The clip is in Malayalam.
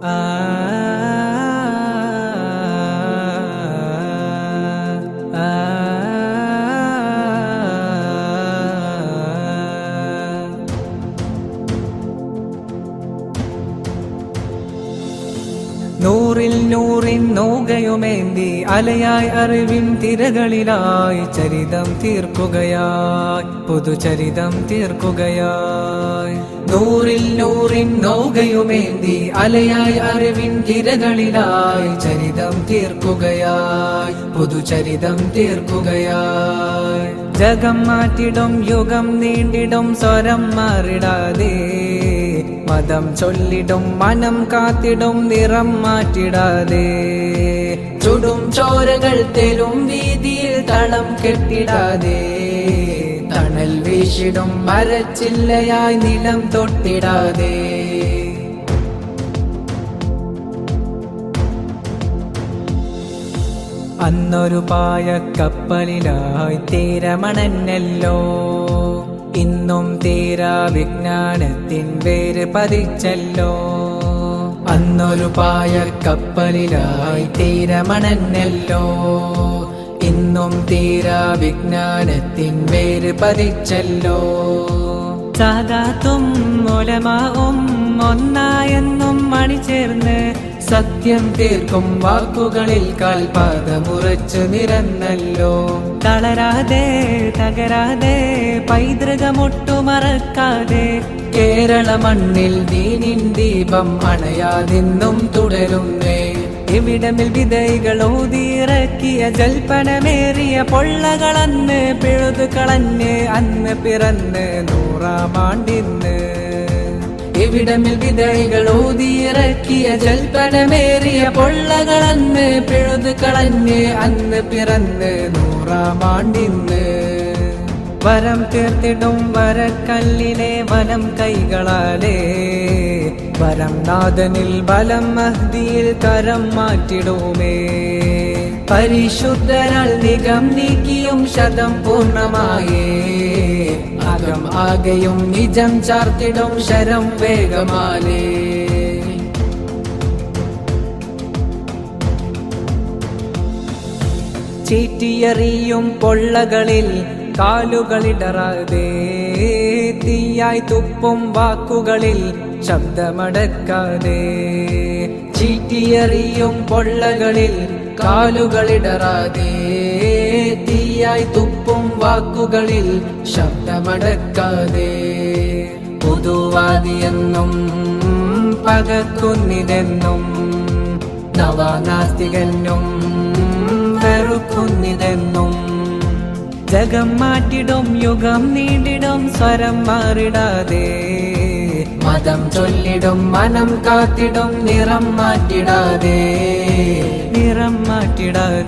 爱。നൂറിൽ നൂറിൻ നോകയുമേന്തി അലയായി അറിവിൻ തിരകളിലായി ചരിതം തീർക്കുകയായി പുതുചരിതം തീർക്കുകയായി. നൂറിൽ നൂറിൻ നോകയുമേന്തി അലയായി അറിവിൻ തിരകളിലായി ചരിതം തീർക്കുകയായി പുതുചരിതം തീർക്കുകയായി. ജഗം മാറ്റിടും യുഗം നീണ്ടിടും സ്വരം മാറിടാതെ മതം ചൊല്ലിടും മനം കാത്തിടും നിറം മാറ്റിടാതെ. ചുടും ചോരകൾ തെരും വീതിയിൽ തളം കെട്ടിടാതെ. തണൽ വീശിടും മരച്ചില്ലയായി നിലം തൊട്ടിടാതെ. അന്നൊരു പായ കപ്പലിലായി തീരമണന്നല്ലോ ഇന്നും തീരാ വിജ്ഞാനത്തിൻ വേര് പതിച്ചല്ലോ. അന്നൊരു പായ കപ്പലിലായി തീരമണന്നല്ലോ ഇന്നും തീരാ വിജ്ഞാനത്തിൻ വേര് പതിച്ചല്ലോ. സാദാത്തും ഒലമാവും ഒന്നായെന്നും മണിചേർന്ന് സത്യം തീർക്കും വാക്കുകളിൽ കാൽപാദമുറച്ചു നിരന്നല്ലോ. തളരാതെ തകരാതെ പൈതൃകമൊട്ടു മറക്കാതെ കേരള മണ്ണിൽ നീനിൻ ദീപം അണയാതിന്നും തുടരുന്നേ. ഇവിടമിൽ വിതൈകൾ ഊതിയിറക്കിയ ജൽപ്പനമേറിയ പൊള്ളകളന്ന് പിഴുതു കളഞ്ഞ് അന്ന് പിറന്ന് നൂറാം ആണ്ടിന്ന് ഇവിടമിൽ വിതൈകൾ ഊതിയിറക്കിയ ജൽപ്പനമേറിയ പൊള്ളകളന്ന് പിഴുത് കളഞ്ഞ് അന്ന് പിറന്ന് നൂറാം ആണ്ടിന്ന്. വരം തീർത്തിടും വരക്കല്ലിലെ വനം കൈകളാലേ. വരം നാഥനിൽ ബലം മഹ്ദിയിൽ കരം മാറ്റിടുമേ. പരിശുദ്ധരാൽ നിഗം നീക്കിയും ശതം പൂർണമായേ അകം ആകെയും നിജം ചാർത്തിടും ശരം വേഗമാലേ. ചീറ്റിയറിയും പൊള്ളകളിൽ കാലുകളിടറാതെ തീയായി തുപ്പും വാക്കുകളിൽ ശബ്ദമടക്കാതെ. ചീറ്റിയറിയും പൊള്ളകളിൽ കാലുകളിടറാതെ തീയായി തുപ്പും വാക്കുകളിൽ ശബ്ദമടക്കാതെ പുതുവാദിയെന്നും പകക്കുന്നിതെന്നും നവാനാസ്തികനും വെറുക്കുന്നിതെന്നും ജഗം മാറ്റിടും യുഗം നീണ്ടിടും സ്വരം മാറിടാതെ മതം ചൊല്ലിടും മനം കാത്തിടും നിറം മാറ്റിടാതെ നിറം മാറ്റിടാതെ